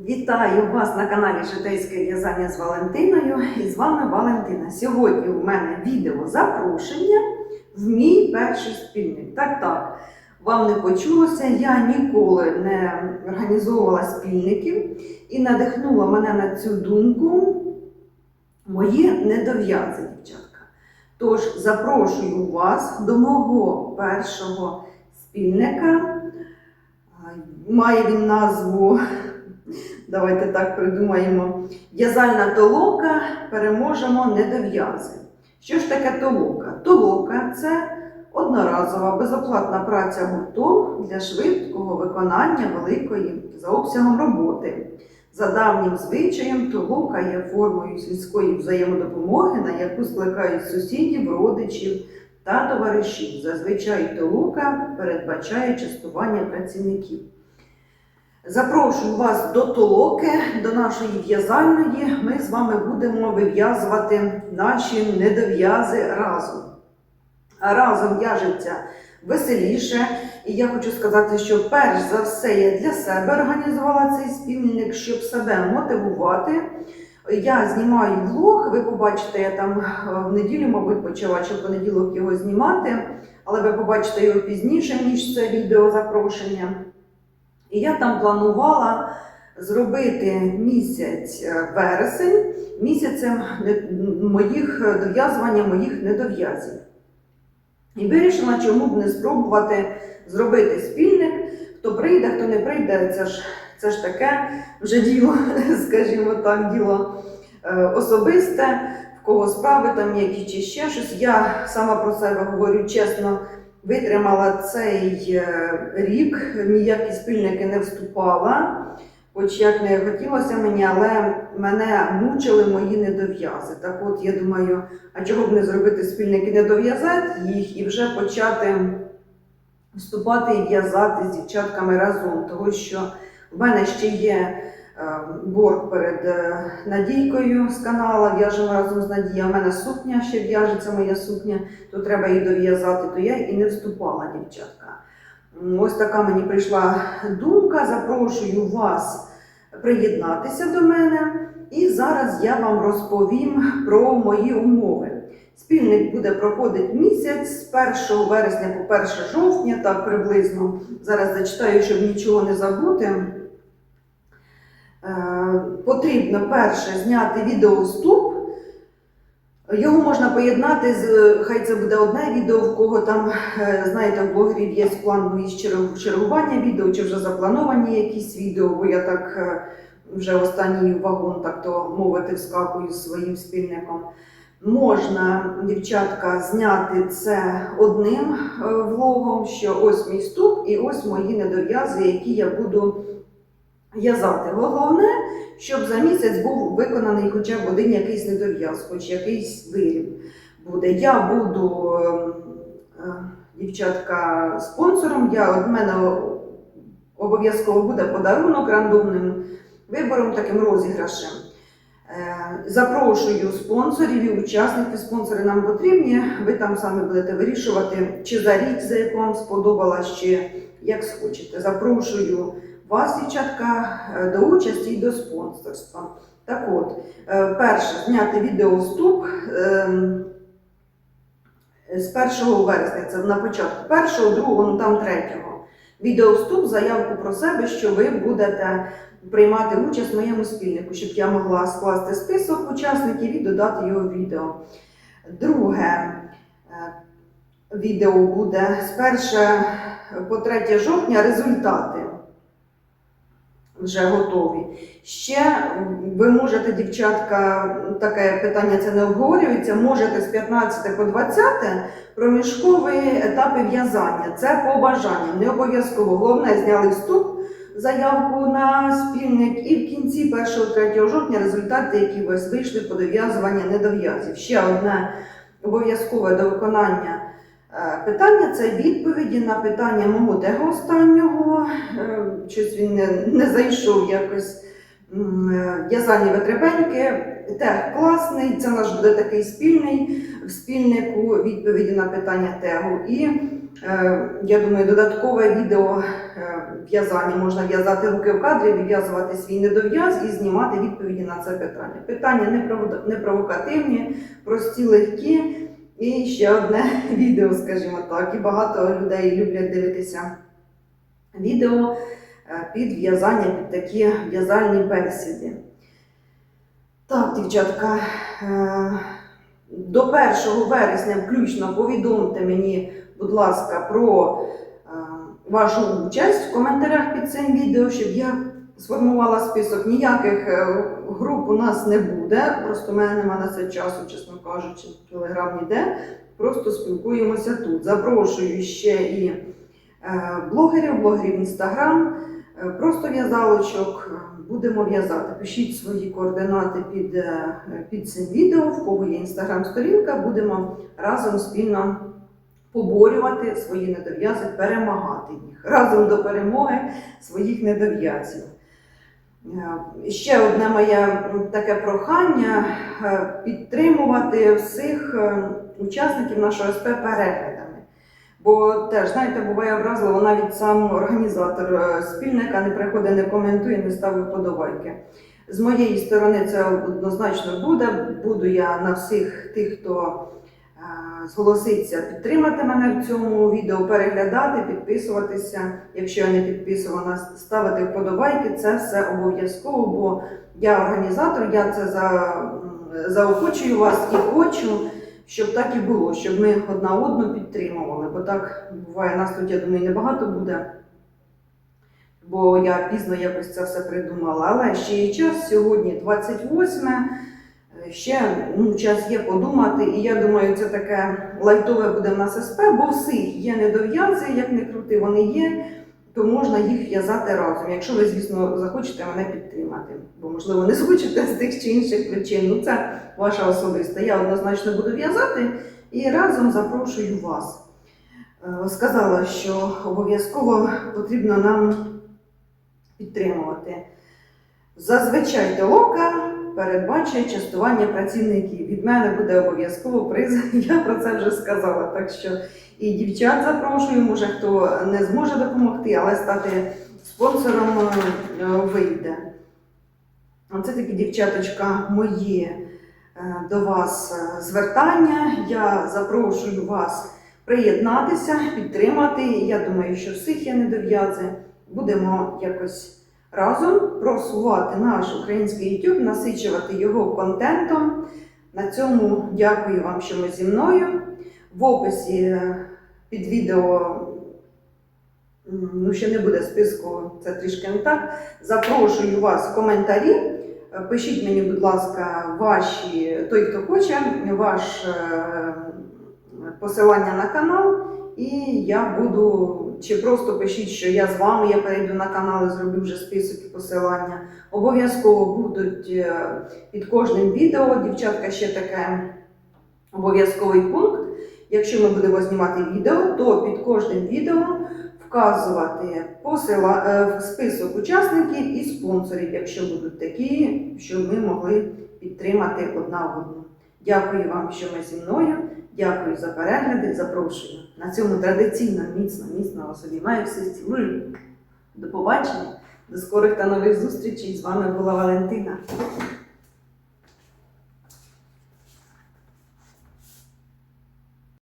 Вітаю вас на каналі Житейське в'язання з Валентиною і з вами Валентина. Сьогодні у мене відео запрошення в мій перший спільник. Так, так, вам не почулося, я ніколи не організовувала спільників і надихнула мене на цю думку мої недов'язи, дівчатка. Тож запрошую вас до мого першого спільника. Має він назву Давайте так придумаємо. В'язальна толока переможемо недов'язи. Що ж таке толока? Толока це одноразова безоплатна праця гуртом для швидкого виконання великої за обсягом роботи. За давнім звичаєм, толока є формою сільської взаємодопомоги, на яку скликають сусідів, родичів та товаришів. Зазвичай толока передбачає частування працівників. Запрошую вас до толоки, до нашої в'язальної. Ми з вами будемо вив'язувати наші недов'язи разом. Разом в'яжеться веселіше. І я хочу сказати, що перш за все я для себе організувала цей спільник, щоб себе мотивувати. Я знімаю влог, ви побачите, я там е, в неділю, мабуть, почала чи в понеділок його знімати, але ви побачите його пізніше, ніж це відео запрошення. І я там планувала зробити місяць е, вересень місяцем моїх е, дов'язування моїх недов'язів. І вирішила, чому б не спробувати зробити спільник. Хто прийде, хто не прийде, це ж, це ж таке вже діло, скажімо так, діло е, особисте, в кого справи там які чи ще щось. Я сама про себе говорю чесно, витримала цей е, рік, ніякі спільники не вступала, хоч як не хотілося мені, але мене мучили мої недов'язи. Так от я думаю, а чого б не зробити спільники, не дов'язати їх і вже почати вступати і в'язати з дівчатками разом, тому що в мене ще є борг перед е, Надійкою з канала, в'яжемо разом з Надією. У мене сукня ще в'яжеться моя сукня, то треба її дов'язати, то я і не вступала, дівчатка. Ось така мені прийшла думка. Запрошую вас приєднатися до мене. І зараз я вам розповім про мої умови. Спільник буде проходити місяць з 1 вересня по 1 жовтня, так приблизно. Зараз зачитаю, щоб нічого не забути. Е, Потрібно перше зняти відеовступ. Його можна поєднати з хай це буде одне відео, в кого там, е, знаєте, в блогерів є план чергування відео, чи вже заплановані якісь відео, бо я так е, вже останній вагон, так то мовити, вскакую з своїм спільником. Можна, дівчатка, зняти це одним влогом, що ось мій ступ і ось мої недов'язи, які я буду в'язати. Головне, щоб за місяць був виконаний хоча б один якийсь недов'яз, хоч якийсь виріб буде. Я буду, ем, е, дівчатка, спонсором. Я, от мене обов'язково буде подарунок рандомним вибором, таким розіграшем. Е, Запрошую спонсорів і учасників. Спонсори нам потрібні. Ви там самі будете вирішувати, чи за рік, за яку вам сподобалась, чи як схочете. Запрошую вас, дівчатка, е, до участі і до спонсорства. Так от, е, перше, зняти відеовступ ем, з 1 вересня, це на початку першого, другого, ну там третього. Відеовступ, заявку про себе, що ви будете приймати участь в моєму спільнику, щоб я могла скласти список учасників і додати його відео. Друге е, відео буде з 1 по 3 жовтня результати вже готові. Ще ви можете, дівчатка, таке питання це не обговорюється, можете з 15 по 20 проміжкові етапи в'язання. Це по бажанням, не обов'язково. Головне, зняли вступ, заявку на спільник і в кінці 1-3 жовтня результати, які у вийшли по дов'язуванню недов'язів. Ще одне обов'язкове до виконання питання це відповіді на питання мого того останнього. Е, Щось він не, не зайшов якось. М, е, В'язальні витребеньки. Тег класний, це наш буде такий спільний в спільнику відповіді на питання тегу. І Е, Я думаю, додаткове відео е, в'язання можна в'язати руки в кадрі, вив'язувати свій недов'яз і знімати відповіді на це питання. Питання не провокативні, прості, легкі. І ще одне відео, скажімо так. І багато людей люблять дивитися відео е, під в'язання, під такі в'язальні бесіди. Так, дівчатка, е, до 1 вересня включно повідомте мені, будь ласка, про е, вашу участь в коментарях під цим відео, щоб я сформувала список. Ніяких е, груп у нас не буде. Просто в мене немає на це часу, чесно кажучи, телеграм ніде. Просто спілкуємося тут. Запрошую ще і е, блогерів, блогерів інстаграм, е, просто в'язалочок. Будемо в'язати. Пишіть свої координати під, під цим відео, в кого є інстаграм-сторінка, будемо разом спільно поборювати свої недов'язи, перемагати їх разом до перемоги своїх недов'язів. Е, Ще одне моє таке прохання е, підтримувати всіх е, учасників нашого СП переглядами. Бо теж, знаєте, буває образливо, навіть сам організатор спільника не приходить, не коментує, не ставить подобайки. З моєї сторони це однозначно буде. Буду я на всіх тих, хто зголоситься підтримати мене в цьому відео, переглядати, підписуватися. Якщо я не підписувана, ставити вподобайки, це все обов'язково, бо я організатор, я це за, заохочую вас і хочу, щоб так і було, щоб ми одна одну підтримували. Бо так буває, нас тут, я думаю, небагато буде. Бо я пізно якось це все придумала. Але ще є час, сьогодні 28 Е, Ще ну, час є подумати, і я думаю, це таке лайтове буде в нас СП, бо всіх є недов'язи, як не крути, вони є, то можна їх в'язати разом. Якщо ви, звісно, захочете мене підтримати, бо можливо не захочете з тих чи інших причин. Ну це ваша особиста. Я однозначно буду в'язати і разом запрошую вас. Е, Сказала, що обов'язково потрібно нам підтримувати. Зазвичай толока передбачує частування працівників. Від мене буде обов'язково приз. Я про це вже сказала. Так що і дівчат запрошую, може хто не зможе допомогти, але стати спонсором е, вийде. Оце такі дівчаточка мої е, до вас е, звертання. Я запрошую вас приєднатися, підтримати. Я думаю, що всіх є недов'язи. Будемо якось разом просувати наш український YouTube, насичувати його контентом. На цьому дякую вам, що ви зі мною. В описі е, під відео ну, ще не буде списку, це трішки не так. Запрошую вас в коментарі. Е, Пишіть мені, будь ласка, ваші, той, хто хоче, ваш е, посилання на канал. І я буду, чи просто пишіть, що я з вами, я перейду на канал і зроблю вже список і посилання. Обов'язково будуть е, під кожним відео, дівчатка, ще таке обов'язковий пункт. Якщо ми будемо знімати відео, то під кожним відео вказувати посила, е, список учасників і спонсорів, якщо будуть такі, щоб ми могли підтримати одна одну. Дякую вам, що ви зі мною. Дякую за перегляди. Запрошую на цьому традиційно, міцно, міцно вас обіймаю все цілую. До побачення, до скорих та нових зустрічей. З вами була Валентина.